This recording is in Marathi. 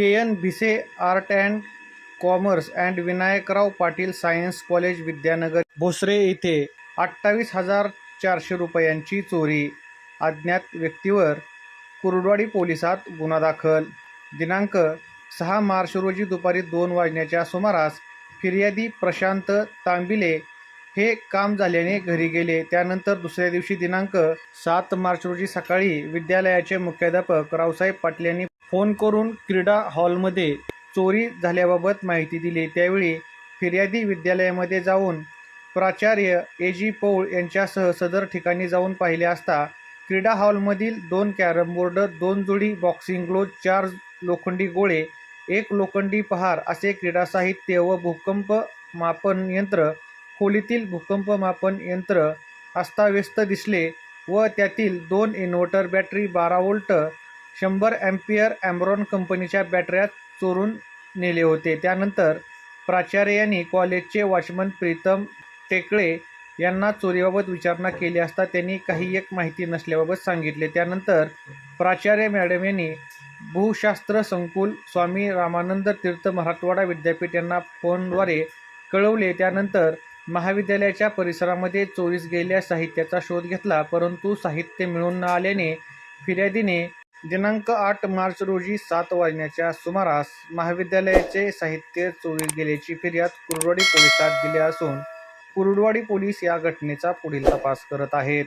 K N Bhise art and commerce and Vinayakrao Patil science college Vidyanagar. Bhosare येथे अठ्ठावीस हजार चारशे रुपयांची चोरी अज्ञात व्यक्तीवर कुर्डवाडी पोलिसात गुन्हा दाखल. दिनांक सहा मार्च रोजी दुपारी दोन वाजण्याच्या सुमारास फिर्यादी प्रशांत तांबिले हे काम झाल्याने घरी गेले. त्यानंतर दुसऱ्या दिवशी दिनांक सात मार्च रोजी सकाळी विद्यालयाचे मुख्याध्यापक रावसाहेब पाटील यांनी फोन करून क्रीडा हॉलमध्ये चोरी झाल्याबाबत माहिती दिली. त्यावेळी फिर्यादी विद्यालयामध्ये जाऊन प्राचार्य ए जी पौळ यांच्यासह सदर ठिकाणी जाऊन पाहिले असता क्रीडा हॉलमधील दोन कॅरम बोर्ड दोन जोडी बॉक्सिंग ग्लोज चार लोखंडी गोळे एक लोखंडी पहार असे क्रीडा साहित्य व भूकंप मापन यंत्र खोलीतील भूकंप मापन यंत्र अस्ताव्यस्त दिसले व त्यातील दोन इन्व्हर्टर बॅटरी बारा वोल्ट शंभर ॲम्पियर ॲम्ब्रॉन कंपनीच्या बॅटऱ्या चोरून नेले होते. त्यानंतर प्राचार्य यांनी कॉलेजचे वॉचमन प्रीतम टेकळे यांना चोरीबाबत विचारणा केली असता त्यांनी काही एक माहिती नसल्याबाबत सांगितले. त्यानंतर प्राचार्य मॅडम यांनी भूशास्त्र संकुल स्वामी रामानंद तीर्थ मराठवाडा विद्यापीठ यांना फोनद्वारे कळवले. त्यानंतर महाविद्यालयाच्या परिसरामध्ये चोरीस गेलेल्या साहित्याचा शोध घेतला परंतु साहित्य मिळून न आल्याने फिर्यादीने दिनांक आठ मार्च रोजी सात वाजण्याच्या सुमारास महाविद्यालयाचे साहित्य चोरीस गेल्याची फिर्याद कुरुडवाडी पोलिसात दिली असून कुरुडवाडी पोलीस या घटनेचा पुढील तपास करत आहेत.